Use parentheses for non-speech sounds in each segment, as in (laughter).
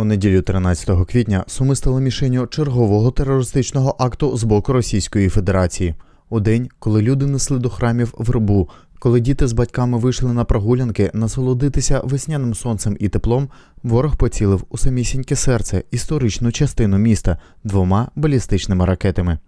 У неділю 13 квітня Суми стали мішенню чергового терористичного акту з боку Російської Федерації. У день, коли люди несли до храмів вербу, коли діти з батьками вийшли на прогулянки насолодитися весняним сонцем і теплом, ворог поцілив у самісіньке серце історичну частину міста двома балістичними ракетами.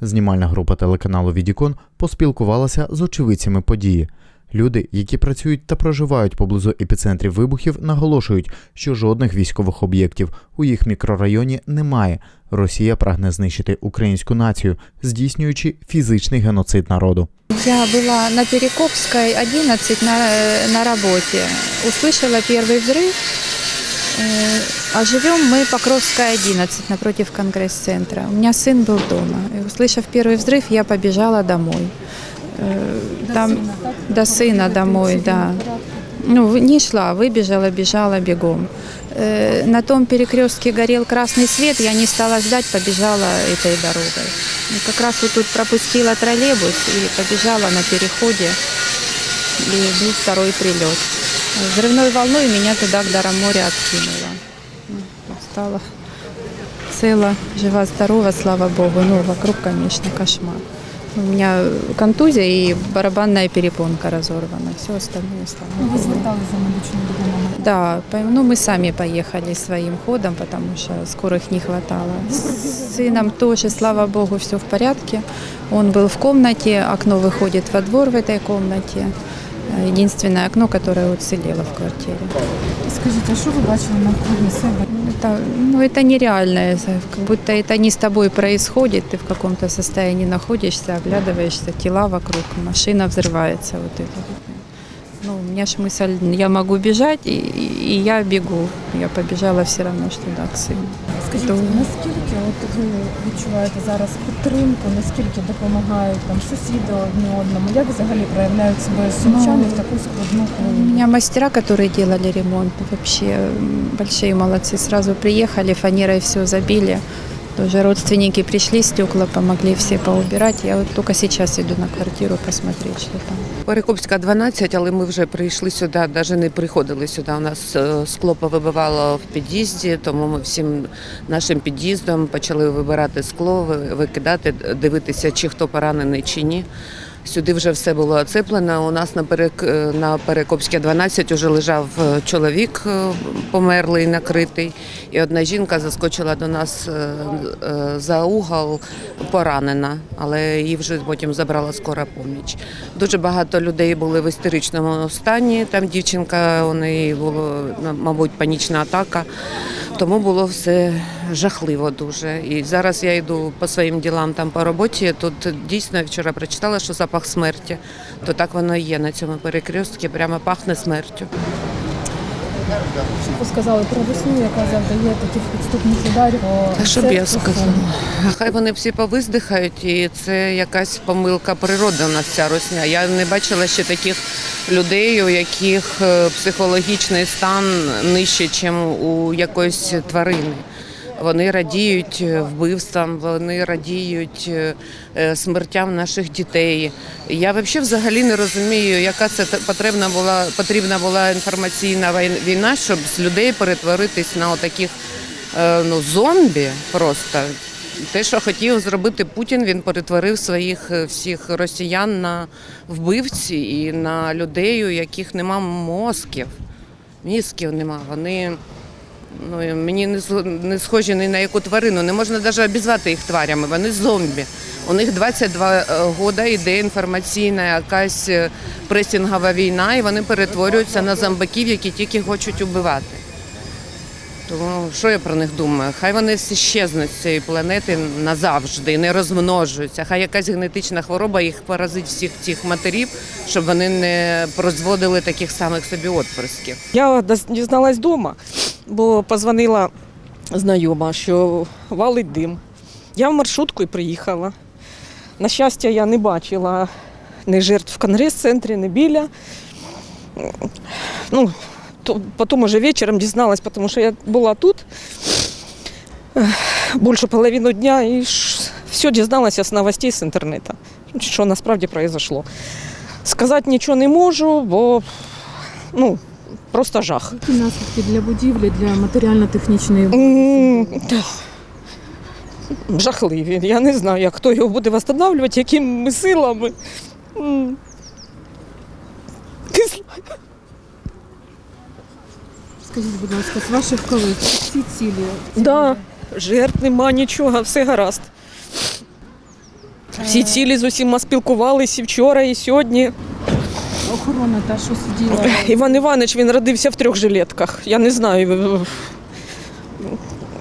Знімальна група телеканалу Відікон поспілкувалася з очевидцями події. Люди, які працюють та проживають поблизу епіцентрів вибухів, наголошують, що жодних військових об'єктів у їх мікрорайоні немає. Росія прагне знищити українську націю, здійснюючи фізичний геноцид народу. Я была на Перекопской 11 на, э, на работе. Услышала первый взрыв. Э, А живем мы Покровская 11 напротив конгресс-центра. У меня сын был дома. И услышав первый взрыв, я побежала домой. Э, Там до сына домой, да. Ну, не шла, выбежала, бежала бегом. Э, На том перекрестке горел красный свет, я не стала ждать, побежала этой дорогой. И как раз вот тут пропустила троллейбус и побежала на переходе, и был второй прилет. Взрывной волной меня туда, к дарам моря, откинуло. Ну, Стала цела, жива-здорова, слава богу. Ну, вокруг, конечно, кошмар. У меня контузия и барабанная перепонка разорвана. Все остальное, слава Ви богу. зверталися за медичною допомогою. Да, ну мы сами поехали своим ходом, потому что скорых не хватало. С сыном тоже, слава богу, все в порядке. Он был в комнате, окно выходит во двор в этой комнате. Единственное окно, которое уцелело в квартире. Скажіть, а що ви бачили навкруги себе? Это, ну, это нереальное, как будто это не с тобой происходит, ты в каком-то состоянии находишься, оглядываешься, тела вокруг, машина взрывается. Вот это. вот. Ну, у меня ж мысль, я могу бежать, и, и я бегу. Я побежала все равно, что да, к сыну. Скажіть, наскільки от ви відчуваєте зараз підтримку, наскільки допомагають там сусіди одне одному? Як взагалі проявляють себе сумчани в таку складну У хвилину? меня мастера, которые делали ремонт, вообще большие молодцы. Сразу приехали, фанерой все забили. Тоже родственники пришли, стекла помогли все поубирать. Я вот только сейчас иду на квартиру посмотреть, что там. Перекопська 12, але ми вже прийшли сюди, навіть не приходили сюди. У нас е, скло повибивало в під'їзді, тому ми всім нашим під'їздом почали вибирати скло, викидати, дивитися, чи хто поранений, чи ні. Сюди вже все було оцеплено. У нас на, перек... е, на Перекопській 12 вже лежав е, чоловік е, померлий, накритий. І одна жінка заскочила до нас за угол поранена, але її вже потім забрала скора поміч. Дуже багато людей були в істеричному стані. Там дівчинка, у неї була, мабуть, панічна атака. Тому було все жахливо дуже. І зараз я йду по своїм ділам там по роботі. Тут дійсно я вчора прочитала, що запах смерті, то так воно і є на цьому перекрестці, прямо пахне смертю. Що ви сказали про весну, яка завдає таких підступних ударів? Та що б я сказала? Хай вони всі повиздихають, і це якась помилка природи у нас ця росня. Я не бачила ще таких людей, у яких е, психологічний стан нижче, ніж у якоїсь тварини. Вони радіють е, вбивствам, вони радіють е, е, смертям наших дітей. Я взагалі взагалі не розумію, яка це потрібна була потрібна була інформаційна війна, щоб з людей перетворитись на отаких е, ну, зомбі просто. Те, що хотів зробити Путін, він перетворив своїх всіх росіян на вбивці і на людей, у яких нема мозків. Мізків нема. Вони ну, мені не, схожі ні на яку тварину. Не можна навіть обізвати їх тварями. Вони зомбі. У них 22 е, года йде інформаційна якась е, пресінгова війна, і вони перетворюються на зомбаків, які тільки хочуть убивати. Тому що я про них думаю? Хай вони всі щезнуть з цієї планети назавжди, не розмножуються. Хай якась генетична хвороба їх поразить всіх цих матерів, щоб вони не прозводили таких самих собі отприсків. Я дізналась вдома, бо позвонила знайома, що валить дим. Я в маршрутку і приїхала. На щастя, я не бачила ні жертв в конгрес-центрі, ні біля. Ну, то, потім уже вечором дізналась, тому що я була тут більше половину дня і все дізналася з новостей з інтернету, що насправді произошло. Сказати нічого не можу, бо ну, Просто жах. Які наслідки для будівлі, для матеріально-технічної М, Жахливі. Я не знаю, як хто його буде встановлювати, якими силами. Скажіть, будь ласка, з ваших колег всі цілі? Да, жертв нема нічого, все гаразд. Всі цілі з усіма спілкувалися і вчора, і сьогодні. Охорона та, що сиділа. (laughs) Іван Іванович він родився в трьох жилетках. Я не знаю.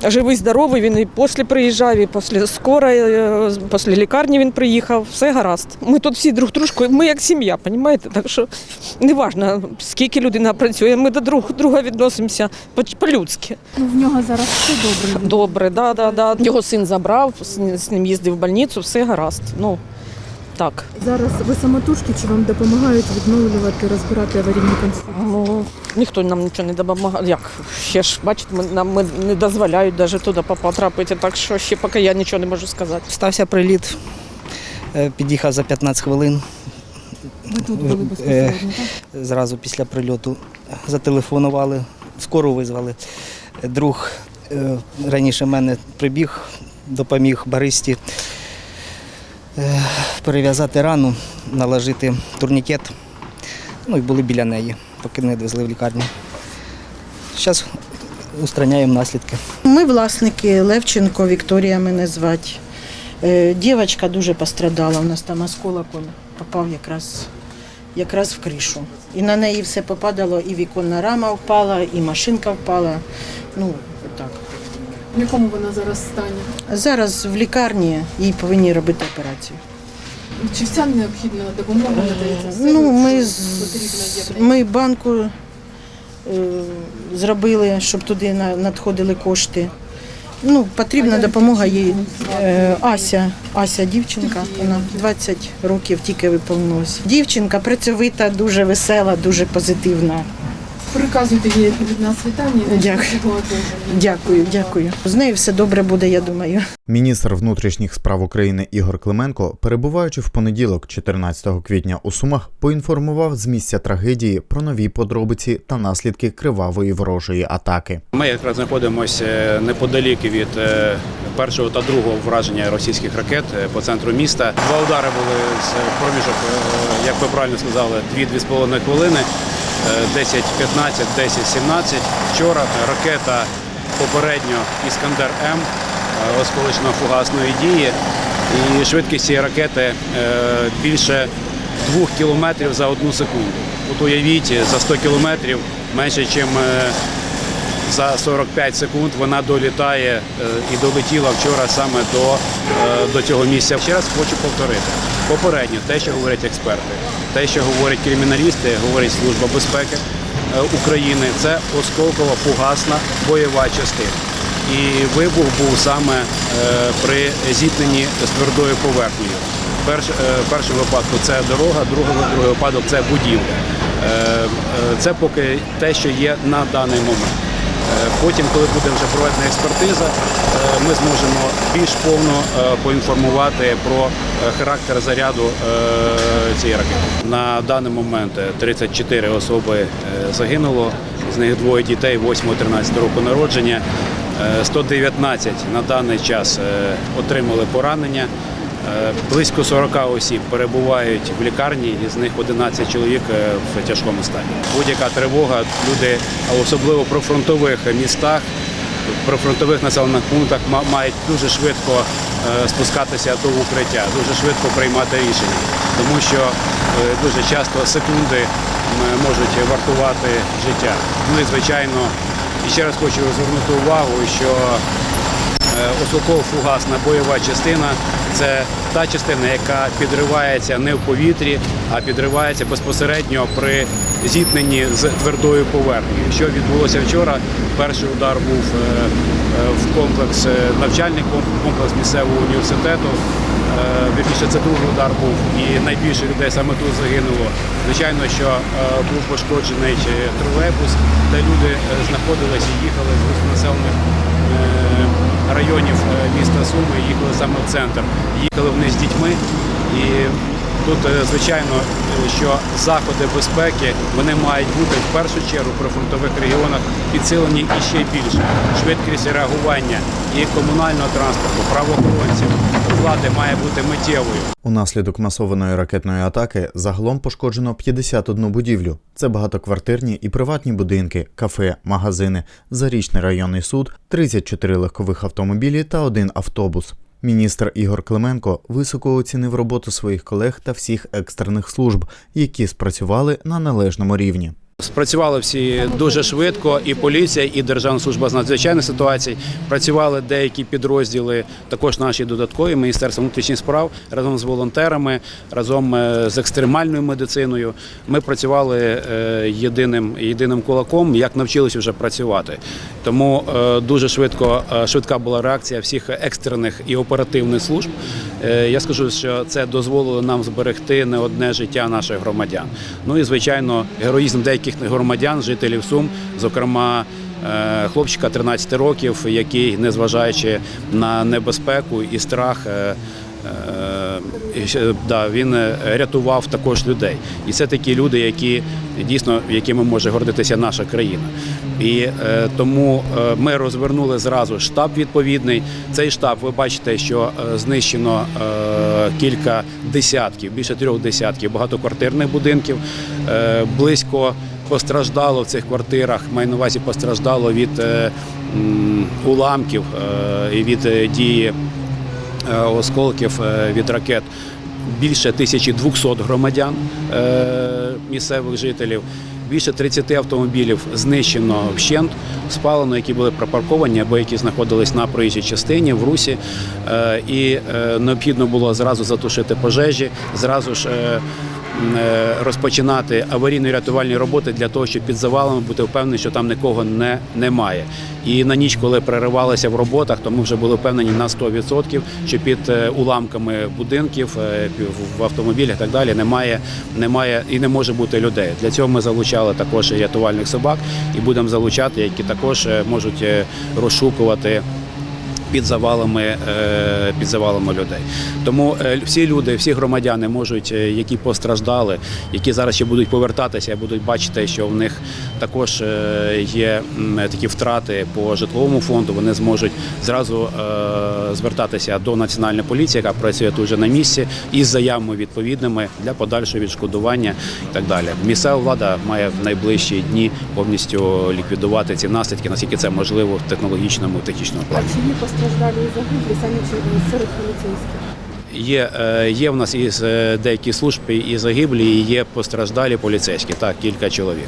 Живий, здоровий, він і після приїжджав, і після скорої, е, після лікарні він приїхав. Все гаразд. Ми тут всі друг дружку, ми як сім'я, розумієте? Так що не важливо, скільки людина працює, ми до друг друга відносимося по- по-людськи. Ну, в нього зараз все добре. Добре, да, да, да. Його син забрав, з- з ним їздив в больницю, все гаразд. Ну, так. Зараз ви самотужки чи вам допомагають відновлювати, розбирати аварійні конструкції? Ну, ніхто нам нічого не допомагає. Як? Ще ж, бачите, ми- нам ми не дозволяють навіть туди потрапити, так що ще поки я нічого не можу сказати. Стався приліт, е, під'їхав за 15 хвилин. Ви тут були безпосередньо, так? Зразу після прильоту зателефонували, скору визвали. Друг е, раніше мене прибіг, допоміг баристі е, перев'язати рану, наложити турнікет. Ну і були біля неї, поки не відвезли в лікарню. Зараз устраняємо наслідки. Ми власники Левченко, Вікторія мене звати. Е, Дівчинка дуже пострадала. У нас там осколок попав якраз, якраз в кришу. І на неї все попадало, і віконна рама впала, і машинка впала. Ну. В якому вона зараз стані? Зараз в лікарні їй повинні робити операцію. Чи вся необхідна допомога надається? Все Ну, ми, з- потрібно є? ми банку е, зробили, щоб туди на- надходили кошти. Ну, потрібна допомога їй. Е, Ася, Ася дівчинка, вона 20 років тільки виповнилось. Дівчинка працьовита, дуже весела, дуже позитивна. Приказуйте їй від нас вітання. Дякую. Дякую, дякую. З нею все добре буде, я думаю. Міністр внутрішніх справ України Ігор Клименко, перебуваючи в понеділок, 14 квітня у Сумах, поінформував з місця трагедії про нові подробиці та наслідки кривавої ворожої атаки. Ми якраз знаходимося е, неподалік від е, першого та другого враження російських ракет е, по центру міста. Два удари були з проміжок, як ви правильно сказали, 2-2,5 хвилини. Е, 10-15, 10-17. Вчора ракета попередньо Іскандер М е, осколично-фугасної дії. І швидкість цієї ракети е, більше 2 кілометрів за одну секунду. От уявіть, за 100 кілометрів менше, ніж за 45 секунд вона долітає е, і долетіла вчора саме до, е, до цього місця. Ще раз хочу повторити. Попередньо те, що говорять експерти, те, що говорять криміналісти, говорить Служба безпеки е, України, це осколкова фугасна бойова частина. І вибух був саме е, при зіткненні з твердою поверхнею. Перш, е, першому випадку це дорога, другий, другий випадок це будівля. Це поки те, що є на даний момент. Е, Потім, коли буде вже проведена експертиза, е, ми зможемо більш повно е, поінформувати про характер заряду цієї ракети. На даний момент е, 34 особи загинуло, з них двоє дітей 8-13 року народження. Е, 119 на даний час отримали поранення. Е, Близько 40 осіб перебувають в лікарні, із них 11 чоловік е, в тяжкому стані. Будь-яка тривога, люди, особливо про фронтових містах, про фронтових населених пунктах мають дуже швидко е, спускатися до укриття, дуже швидко приймати рішення, тому що дуже часто секунди можуть вартувати життя. Ну і звичайно, і ще раз хочу звернути увагу, що Е, Осколково-фугасна бойова частина це та частина, яка підривається не в повітрі, а підривається безпосередньо при зіткненні з твердою поверхнею. Що відбулося вчора? Перший удар був е, е, в комплекс е, навчальний комплекс місцевого університету. Вірніше, це другий удар був, і найбільше людей саме тут загинуло. Звичайно, що був пошкоджений тролейбус, де люди знаходились і їхали з густонаселених е, районів е, міста Суми, їхали саме в центр. Їхали вони з дітьми і Тут, е, звичайно, е, що заходи безпеки вони мають бути в першу чергу при фронтових регіонах підсилені і ще більше. Швидкість реагування і комунального транспорту, правоохоронців, влади має бути миттєвою. Унаслідок масованої ракетної атаки загалом пошкоджено 51 будівлю. Це багатоквартирні і приватні будинки, кафе, магазини, зарічний районний суд, 34 легкових автомобілі та один автобус. Міністр Ігор Клименко високо оцінив роботу своїх колег та всіх екстрених служб, які спрацювали на належному рівні. Спрацювали всі дуже швидко, і поліція, і Державна служба з надзвичайних ситуацій. Працювали деякі підрозділи, також наші додаткові Міністерство внутрішніх справ разом з волонтерами, разом е, з екстремальною медициною. Ми працювали е, єдиним єдиним кулаком, як навчилися вже працювати. Тому е, дуже швидко швидка була реакція всіх екстрених і оперативних служб. Я скажу, що це дозволило нам зберегти не одне життя наших громадян. Ну і звичайно, героїзм деяких громадян, жителів Сум, зокрема. е, Хлопчика 13 років, який, незважаючи на небезпеку і страх, е, е, да, він рятував також людей. І це такі люди, які дійсно якими може гордитися наша країна. І е, тому ми розвернули зразу штаб відповідний. Цей штаб, ви бачите, що знищено е, кілька десятків, більше трьох десятків багатоквартирних будинків, е, близько. Постраждало в цих квартирах, маю на увазі постраждало від е, уламків е, і від е, дії осколків від ракет більше 1200 громадян місцевих жителів. Більше 30 автомобілів знищено вщент, спалено, які були припарковані або які знаходились на проїжджій частині в русі. І необхідно було зразу затушити пожежі, зразу ж розпочинати аварійно рятувальні роботи для того, щоб під завалами бути впевнені, що там нікого не, немає. І на ніч, коли переривалися в роботах, то ми вже були впевнені на 100%, що під е, уламками будинків, е, в автомобілях і так далі немає, немає і не може бути людей. Для цього ми залучали також рятувальних собак і будемо залучати, які також е, можуть е, розшукувати під завалами, е, під завалами людей. Тому е, всі люди, всі громадяни можуть, е, які постраждали, які зараз ще будуть повертатися, будуть бачити, що в них також є такі втрати по житловому фонду. Вони зможуть зразу звертатися до національної поліції, яка працює тут вже на місці, із заявами відповідними для подальшого відшкодування і так далі. Місцева влада має в найближчі дні повністю ліквідувати ці наслідки, наскільки це можливо в технологічному технічному плані. Постраждалі і загиблі самі чи- серед поліцейських? Є, е, є в нас із е, деякі служби і загиблі, і є постраждалі поліцейські, так, кілька чоловік,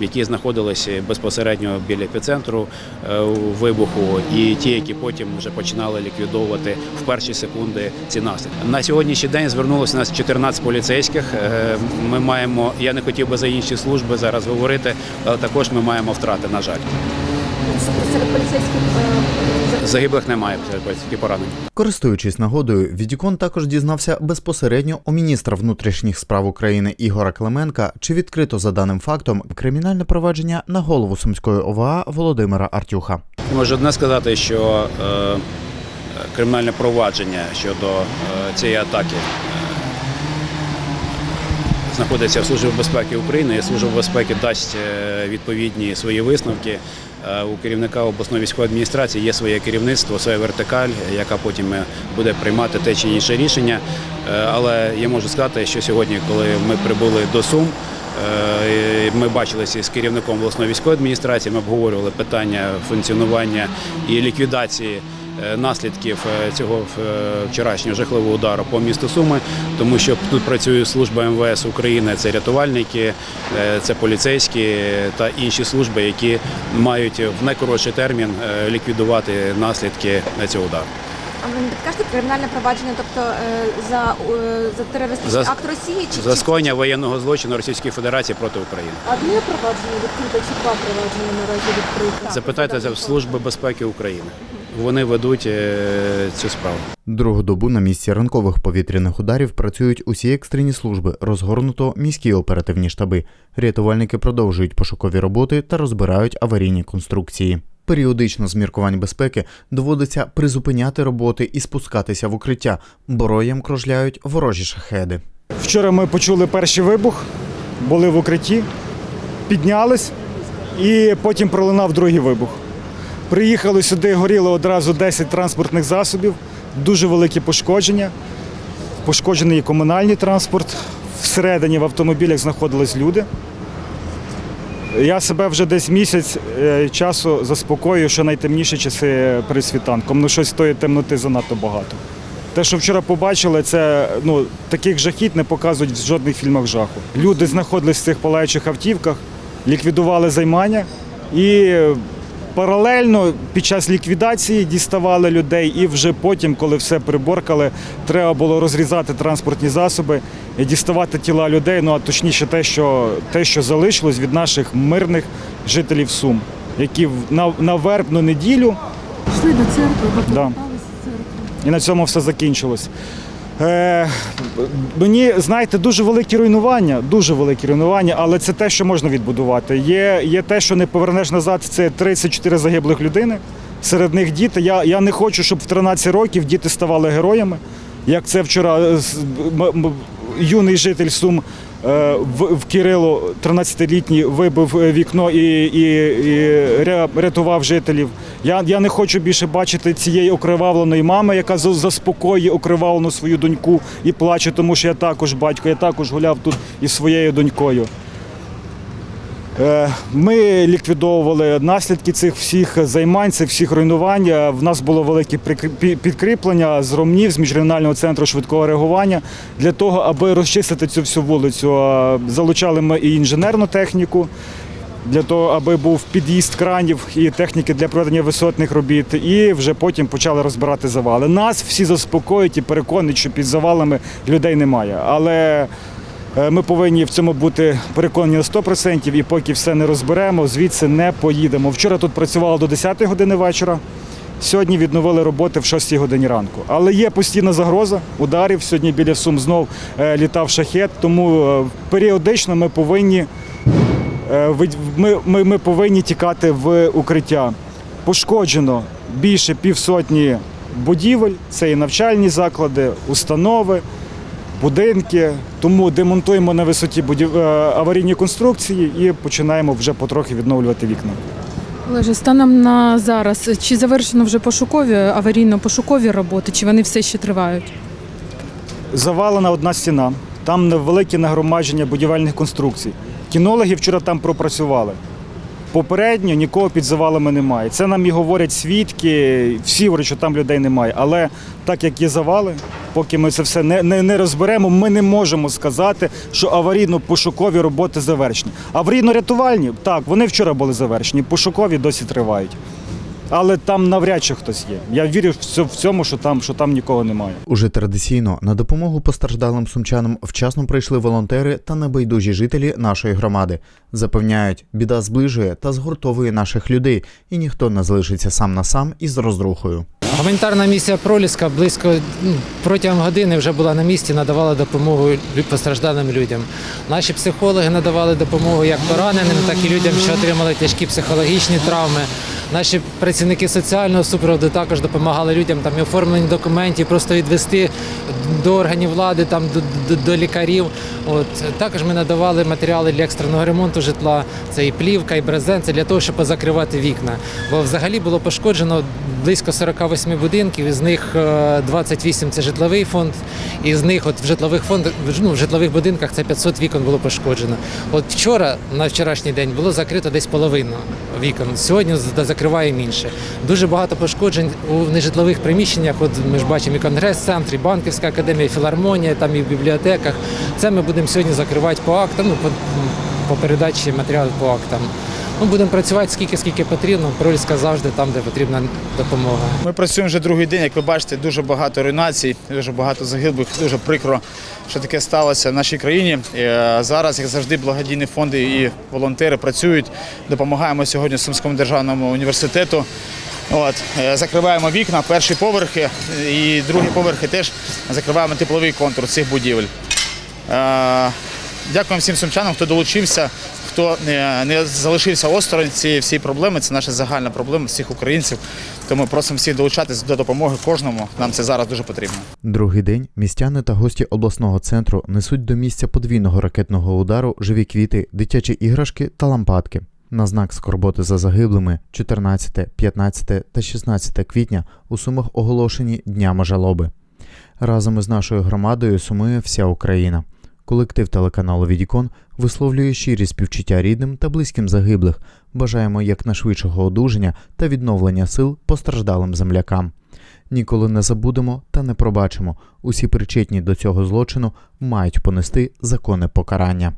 які знаходилися безпосередньо біля епіцентру е, вибуху, і ті, які потім вже починали ліквідовувати в перші секунди ці наслідки. На сьогоднішній день звернулося нас 14 поліцейських. Ми маємо, я не хотів би за інші служби зараз говорити, але також ми маємо втрати, на жаль. Серед поліцейських Загиблих немає, тільки поранені. Користуючись нагодою, Відікон також дізнався безпосередньо у міністра внутрішніх справ України Ігора Клименка, чи відкрито за даним фактом кримінальне провадження на голову сумської ОВА Володимира Артюха. Можу одне сказати, що е, кримінальне провадження щодо е, цієї атаки е, знаходиться в Службі безпеки України, і Служба безпеки дасть е, відповідні свої висновки. Е, У керівника обласної військової адміністрації є своє керівництво, своя вертикаль, яка потім е, буде приймати те чи інше рішення. Е, Але я можу сказати, що сьогодні, коли ми прибули до Сум, Ми бачилися з керівником обласної військової адміністрації. Ми обговорювали питання функціонування і ліквідації наслідків е, цього е, вчорашнього жахливого удару по місту Суми, тому що тут працює служба МВС України, це рятувальники, е, це поліцейські та інші служби, які мають в найкоротший термін е, ліквідувати наслідки цього удару. А ви не підкажете кримінальне провадження, тобто е, за, е, за терористичний акт Росії чи За скоєння воєнного злочину Російської Федерації проти України. одне провадження відкрите чи два провадження наразі відкрите? Запитайте за Служби безпеки України. Вони ведуть е, цю справу. Другу добу на місці ранкових повітряних ударів працюють усі екстрені служби, розгорнуто міські оперативні штаби. Рятувальники продовжують пошукові роботи та розбирають аварійні конструкції. Періодично з міркувань безпеки доводиться призупиняти роботи і спускатися в укриття, бо роєм кружляють ворожі шахеди. Вчора ми почули перший вибух, були в укритті, піднялись і потім пролунав другий вибух. Приїхали сюди, горіло одразу 10 транспортних засобів, дуже великі пошкодження. Пошкоджений і комунальний транспорт. Всередині в автомобілях знаходились люди. Я себе вже десь місяць е, часу заспокоюю, що найтемніші часи перед світанком. Ну щось тої темноти занадто багато. Те, що вчора побачили, це ну, таких жахіть не показують в жодних фільмах жаху. Люди знаходились в цих палаючих автівках, ліквідували займання і паралельно під час ліквідації діставали людей, і вже потім, коли все приборкали, треба було розрізати транспортні засоби і діставати тіла людей. Ну а точніше, те, що те, що залишилось від наших мирних жителів Сум, які на, на вербну неділю Йшли до церкви, Да. з церкви. і на цьому все закінчилось. Е, мені, знаєте, дуже великі руйнування, дуже великі руйнування, але це те, що можна відбудувати. Є, є те, що не повернеш назад, це 34 загиблих людини. Серед них діти. Я, я не хочу, щоб в 13 років діти ставали героями. Як це вчора е, юний житель Сум в, в Кирило, 13-літній, вибив е, вікно і, і, і рятував жителів. Я, я не хочу більше бачити цієї окривавленої мами, яка за- заспокоює окривавлену свою доньку і плаче, тому що я також батько, я також гуляв тут із своєю донькою. Е, Ми ліквідовували наслідки цих всіх займань, цих всіх руйнувань. Е, В нас було велике підкріплення з Ромнів, з міжрегіонального центру швидкого реагування для того, аби розчистити цю всю вулицю. Е, Залучали ми і інженерну техніку. Для того, аби був під'їзд кранів і техніки для проведення висотних робіт, і вже потім почали розбирати завали. Нас всі заспокоюють і переконують, що під завалами людей немає. Але Ми повинні в цьому бути переконані на 100% і поки все не розберемо, звідси не поїдемо. Вчора тут працювало до 10 години вечора. Сьогодні відновили роботи в 6 годині ранку. Але є постійна загроза ударів. Сьогодні біля Сум знов е, літав шахет, тому е, періодично ми повинні, е, ми, ми, ми повинні тікати в укриття. Пошкоджено більше півсотні будівель, це і навчальні заклади, установи будинки, тому демонтуємо на висоті будів... е, аварійні конструкції і починаємо вже потрохи відновлювати вікна. Олеже, станом на зараз, чи завершено вже пошукові аварійно-пошукові роботи, чи вони все ще тривають? Завалена одна стіна, там невелике нагромадження будівельних конструкцій. Кінологи вчора там пропрацювали. Попередньо нікого під завалами немає. Це нам і говорять свідки, всі говорять, що там людей немає. Але так як є завали, поки ми це все не, не, не розберемо, ми не можемо сказати, що аварійно-пошукові роботи завершені. Аварійно-рятувальні, так, вони вчора були завершені, пошукові досі тривають. Але там навряд чи хтось є. Я вірю в цьому, що там, що там нікого немає. Уже традиційно на допомогу постраждалим сумчанам вчасно прийшли волонтери та небайдужі жителі нашої громади. Запевняють, біда зближує та згуртовує наших людей, і ніхто не залишиться сам на сам із розрухою. Гуманітарна місія Проліска близько ну, протягом години вже була на місці, надавала допомогу постраждалим людям. Наші психологи надавали допомогу як пораненим, так і людям, що отримали тяжкі психологічні травми. Наші працівники соціального супроводу також допомагали людям там і оформлені документів, просто відвести до органів влади, там до, до, до лікарів. От також ми надавали матеріали для екстреного ремонту житла. Це і плівка, і брезент, це для того, щоб позакривати вікна. Бо взагалі було пошкоджено близько 48 будинків, із них е, 28 – це житловий фонд, і з них от в житлових фондах, ну, в житлових будинках це 500 вікон було пошкоджено. От вчора, на вчорашній день, було закрито десь половину вікон. Сьогодні з- закриваємо інше. Дуже багато пошкоджень у нежитлових приміщеннях. От ми ж бачимо і конгрес-центр, і банківська академія, і філармонія, там і в бібліотеках. Це ми будемо сьогодні закривати по актам, ну, по, по передачі матеріалів по актам. Ми будемо працювати скільки, скільки потрібно. Проліска завжди там, де потрібна допомога. Ми працюємо вже другий день. Як ви бачите, дуже багато руйнацій, дуже багато загиблих. Дуже прикро, що таке сталося в нашій країні. Е, Зараз, як завжди, благодійні фонди і волонтери працюють. Допомагаємо сьогодні Сумському державному університету. От, е, закриваємо вікна, перші поверхи і другі поверхи теж закриваємо тепловий контур цих будівель. Е, Дякуємо всім сумчанам, хто долучився, не, не залишився осторонь цієї всієї проблеми. Це наша загальна проблема всіх українців. Тому просимо всіх долучатися до допомоги кожному. Нам це зараз дуже потрібно. Другий день містяни та гості обласного центру несуть до місця подвійного ракетного удару живі квіти, дитячі іграшки та лампадки. На знак скорботи за загиблими 14, 15 та 16 квітня у Сумах оголошені Днями жалоби. Разом із нашою громадою сумує вся Україна. Колектив телеканалу Відікон висловлює щирі співчуття рідним та близьким загиблих. Бажаємо якнайшвидшого одужання та відновлення сил постраждалим землякам. Ніколи не забудемо та не пробачимо. Усі причетні до цього злочину мають понести законне покарання.